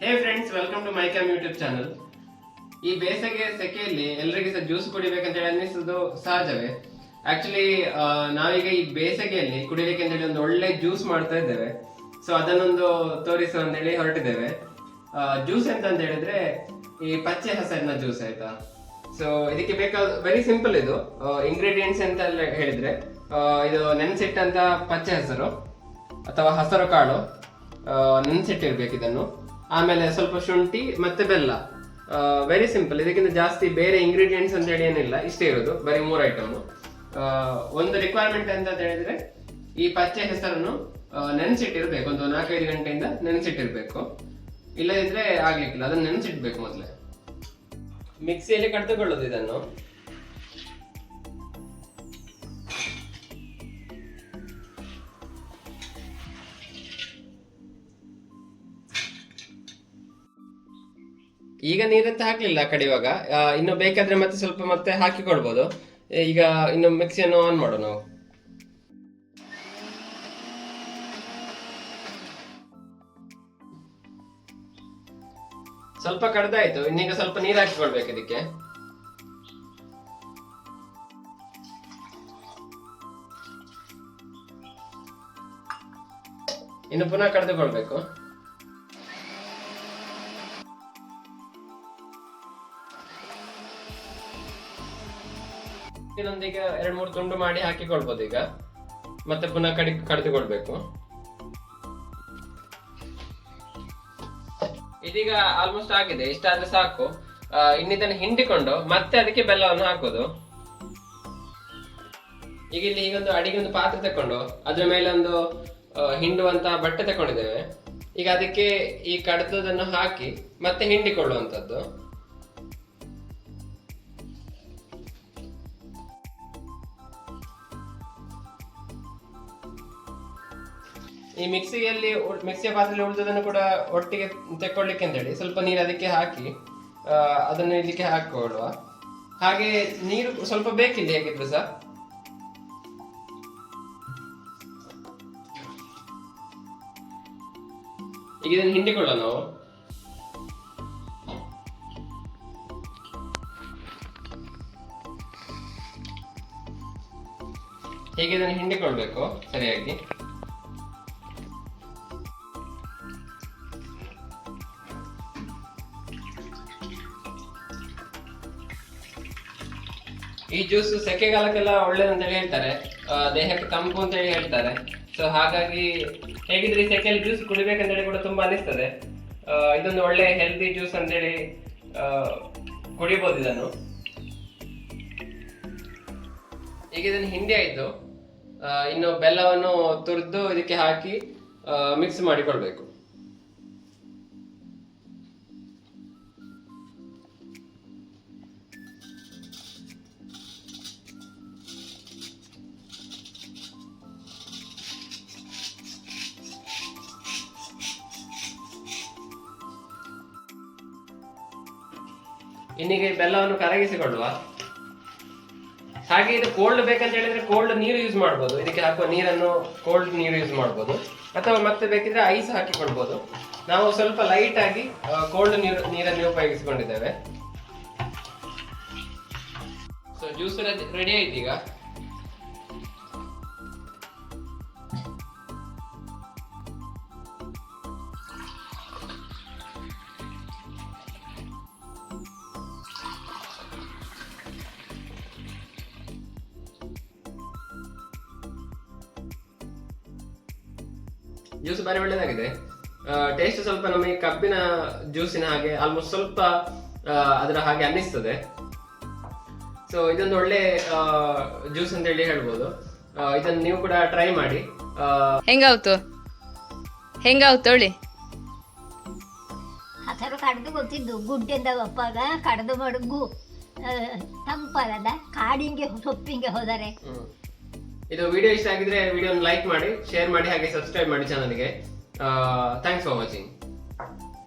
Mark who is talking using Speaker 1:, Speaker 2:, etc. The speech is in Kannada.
Speaker 1: Hey friends welcome to my cam YouTube channel ಈ ಬೇಸಿಗೆ ಸೆಕೆಯಲ್ಲಿ ಎಲ್ರಿಗೂ ಸಹ ಜ್ಯೂಸ್ ಕುಡಿಬೇಕಂತ ಹೇಳಿ ಅನ್ನಿಸೋದು ಸಹಜವೇ. ಆಕ್ಚುಲಿ ನಾವೀಗ ಈ ಬೇಸಿಗೆಯಲ್ಲಿ ಕುಡಿಲಿಕ್ಕೆ ಅಂತ ಹೇಳಿ ಒಂದು ಒಳ್ಳೆ ಜ್ಯೂಸ್ ಮಾಡ್ತಾ ಇದ್ದೇವೆ. ಸೊ ಅದನ್ನೊಂದು ತೋರಿಸು ಅಂತ ಹೇಳಿ ಹೊರಟಿದ್ದೇವೆ. ಜ್ಯೂಸ್ ಎಂತ ಅಂತ ಹೇಳಿದ್ರೆ ಈ ಪಚ್ಚೆ ಹಸಿರಿನ ಜ್ಯೂಸ್ ಆಯ್ತಾ? ಸೊ ಇದಕ್ಕೆ ಬೇಕಾದ ವೆರಿ ಸಿಂಪಲ್ ಇದು. ಇಂಗ್ರೀಡಿಯೆಂಟ್ಸ್ ಅಂತ ಹೇಳಿದ್ರೆ ಇದು ನೆನೆಸಿಟ್ಟಂತ ಪಚ್ಚೆ ಹೆಸರು ಅಥವಾ ಹಸರು ಕಾಳು ನೆನೆಸಿಟ್ಟಿರ್ಬೇಕು ಇದನ್ನು. ಆಮೇಲೆ ಸ್ವಲ್ಪ ಶುಂಠಿ ಮತ್ತೆ ಬೆಲ್ಲ. ವೆರಿ ಸಿಂಪಲ್ ಇದಕ್ಕಿಂತ ಜಾಸ್ತಿ ಬೇರೆ ಇಂಗ್ರೀಡಿಯೆಂಟ್ಸ್ ಅಂತ ಹೇಳಿ ಏನಿಲ್ಲ. ಇಷ್ಟೇ ಇರೋದು. ಬರೀ ಮೂರು ಐಟಮ್ ಒಂದು ರಿಕ್ವೈರ್ಮೆಂಟ್ ಅಂತ ಹೇಳಿದ್ರೆ, ಈ ಪಚ್ಚೆ ಹೆಸರನ್ನು ನೆನೆಸಿಟ್ಟಿರ್ಬೇಕು. ಒಂದು ನಾಲ್ಕೈದು ಗಂಟೆಯಿಂದ ನೆನೆಸಿಟ್ಟಿರ್ಬೇಕು. ಇಲ್ಲದಿದ್ರೆ ಆಗ್ಲಿಕ್ಕಿಲ್ಲ. ಅದನ್ನು ನೆನೆಸಿಡ್ಬೇಕು ಮೊದಲೇ. ಮಿಕ್ಸಿಯಲ್ಲಿ ಕಡ್ದುಕೊಳ್ಳೋದು ಇದನ್ನು. ಈಗ ನೀರಂತ ಹಾಕ್ಲಿಲ್ಲ ಕಡಿಯುವಾಗ ಆ, ಇನ್ನು ಬೇಕಾದ್ರೆ ಮತ್ತೆ ಸ್ವಲ್ಪ ಮತ್ತೆ ಹಾಕಿ ಕೊಡ್ಬೋದು. ಈಗ ಇನ್ನು ಮಿಕ್ಸಿಯನ್ನು ಆನ್ ಮಾಡು ನಾವು. ಸ್ವಲ್ಪ ಕಡ್ದಾಯ್ತು. ಇನ್ನೀಗ ಸ್ವಲ್ಪ ನೀರು ಹಾಕಿಕೊಳ್ಬೇಕು ಇದಕ್ಕೆ. ಇನ್ನು ಪುನಃ ಕಡ್ದುಕೊಳ್ಬೇಕು ಇದೊಂದೀಗ ಎರಡು ಮೂರು ತುಂಡು ಮಾಡಿ ಹಾಕಿಕೊಳ್ಬೋದು ಈಗ. ಮತ್ತೆ ಪುನಃ ಕಡಿ, ಕಡಿದುಕೊಳ್ಬೇಕು. ಇದೀಗ ಆಲ್ಮೋಸ್ಟ್ ಆಗಿದೆ. ಇಷ್ಟಾದ್ರೆ ಸಾಕು. ಇನ್ನಿದನ್ನು ಹಿಂಡಿಕೊಂಡು ಮತ್ತೆ ಅದಕ್ಕೆ ಬೆಲ್ಲವನ್ನು ಹಾಕೋದು. ಈಗ ಇಲ್ಲಿ ಈಗೊಂದು ಅಡಿಗೆ ಒಂದು ಪಾತ್ರೆ ತಕೊಂಡು ಅದ್ರ ಮೇಲೆ ಒಂದು ಹಿಂಡುವಂತ ಬಟ್ಟೆ ತಕೊಂಡಿದ್ದೇವೆ ಈಗ ಅದಕ್ಕೆ ಈ ಕಡತದನ್ನು ಹಾಕಿ ಮತ್ತೆ ಹಿಂಡಿಕೊಳ್ಳುವಂಥದ್ದು. ಈ ಮಿಕ್ಸಿಯಲ್ಲಿ ಮಿಕ್ಸಿಯ ಪಾತ್ರೆಯಲ್ಲಿ ಉಳಿದದನ್ನು ಕೂಡ ಒಟ್ಟಿಗೆ ತೆಕ್ಕೊಳ್ಳಿಕ್ಕೆ ಅಂತೇಳಿ, ಸ್ವಲ್ಪ ನೀರು ಅದಕ್ಕೆ ಹಾಕಿ ಅದನ್ನು ಇದಕ್ಕೆ ಹಾಕೊಳ್ಳುವ ಹಾಗೆ ನೀರು ಸ್ವಲ್ಪ ಬೇಕಿಲ್ಲ ಹೇಗಿದ್ರು ಸಹ ಈಗ ಇದನ್ನು ಹಿಂಡಿಕೊಳ್ಳೋಣ ನಾವು. ಹೇಗೆ ಇದನ್ನು ಹಿಂಡಿಕೊಳ್ಬೇಕು ಸರಿಯಾಗಿ? ಈ ಜ್ಯೂಸ್ ಸೆಕೆಗಾಲಕ್ಕೆಲ್ಲ ಒಳ್ಳೇದಂತ ಹೇಳಿ ಹೇಳ್ತಾರೆ. ದೇಹಕ್ಕೆ ತಂಪು ಅಂತ ಹೇಳಿ ಹೇಳ್ತಾರೆ. ಸೊ ಹಾಗಾಗಿ ಹೇಗಿದ್ರೆ ಈ ಸೆಕೆಯಲ್ಲಿ ಜ್ಯೂಸ್ ಕುಡಿಬೇಕಂತ ಹೇಳಿ ಕೂಡ ತುಂಬಾ ಅನಿಸ್ತದೆ. ಇದೊಂದು ಒಳ್ಳೆ ಹೆಲ್ದಿ ಜ್ಯೂಸ್ ಅಂತೇಳಿ ಕುಡಿಬೋದು ಇದನ್ನು. ಈಗ ಇದನ್ನು ಹಿಂಡಿ ಆಯ್ತು. ಇನ್ನು ಬೆಲ್ಲವನ್ನು ತುರಿದು ಇದಕ್ಕೆ ಹಾಕಿ ಮಿಕ್ಸ್ ಮಾಡಿಕೊಳ್ಬೇಕು. ಇನ್ನೀಗ ಬೆಲ್ಲವನ್ನು ಕರಗಿಸಿಕೊಳ್ಳುವ. ಹಾಗೆ ಇದು ಕೋಲ್ಡ್ ಬೇಕಂತ ಹೇಳಿದ್ರೆ ಕೋಲ್ಡ್ ನೀರು ಯೂಸ್ ಮಾಡ್ಬೋದು. ಇದಕ್ಕೆ ಹಾಕುವ ನೀರನ್ನು ಕೋಲ್ಡ್ ನೀರು ಯೂಸ್ ಮಾಡ್ಬೋದು. ಅಥವಾ ಮತ್ತೆ ಬೇಕಿದ್ರೆ ಐಸ್ ಹಾಕಿಕೊಳ್ಬೋದು. ನಾವು ಸ್ವಲ್ಪ ಲೈಟ್ ಆಗಿ ಕೋಲ್ಡ್ ನೀರು, ನೀರನ್ನು ಉಪಯೋಗಿಸಿಕೊಂಡಿದ್ದೇವೆ. ಸೊ ಜ್ಯೂಸ್ ರೆಡಿ ಆಯ್ತು ಈಗ. ಜ್ಯೂಸ್ ಬಾರಿ ಒಳ್ಳೆದಾಗಿದೆ. ಟೇಸ್ಟ್ ಸ್ವಲ್ಪ ನಮಗೆ ಕಬ್ಬಿನ ಜ್ಯೂಸಿನ ಹಾಗೆ ಆಲ್ಮೋಸ್ಟ್ ಸ್ವಲ್ಪ ಆ, ಅದರ ಹಾಗೆ ಅನ್ನಿಸ್ತದೆ. ಸೊ ಇದೊಂದು ಒಳ್ಳೆ ಜ್ಯೂಸ್ ಅಂತ ಹೇಳಿ ಹೇಳ್ಬೋದು ಇದನ್ನು ನೀವು ಕೂಡ ಟ್ರೈ ಮಾಡಿ. ಆ,
Speaker 2: ಹೆಂಗಾವ್ತು ಹೆಂಗಾವ್ತು ಹೇಳಿ?
Speaker 3: ಹಸರು ಕಡ್ದು ಗೊತ್ತಿದ್ದು ಗುಡ್ಡೆಂದ ಒಪ್ಪಾಗ ಕಡ್ದು ಮಡಗು ತಂಪಲದ ಕಾಡಿಂಗೆ ಸೊಪ್ಪಿಂಗೆ ಹೋದರೆ.
Speaker 1: ಇದು ವಿಡಿಯೋ ಇಷ್ಟ ಆಗಿದ್ರೆ ವಿಡಿಯೋನ ಲೈಕ್ ಮಾಡಿ ಶೇರ್ ಮಾಡಿ, ಹಾಗೆ ಸಬ್ಸ್ಕ್ರೈಬ್ ಮಾಡಿ ಚಾನಲ್ಗೆ ಥ್ಯಾಂಕ್ಸ್ ಫಾರ್ ವಾಚಿಂಗ್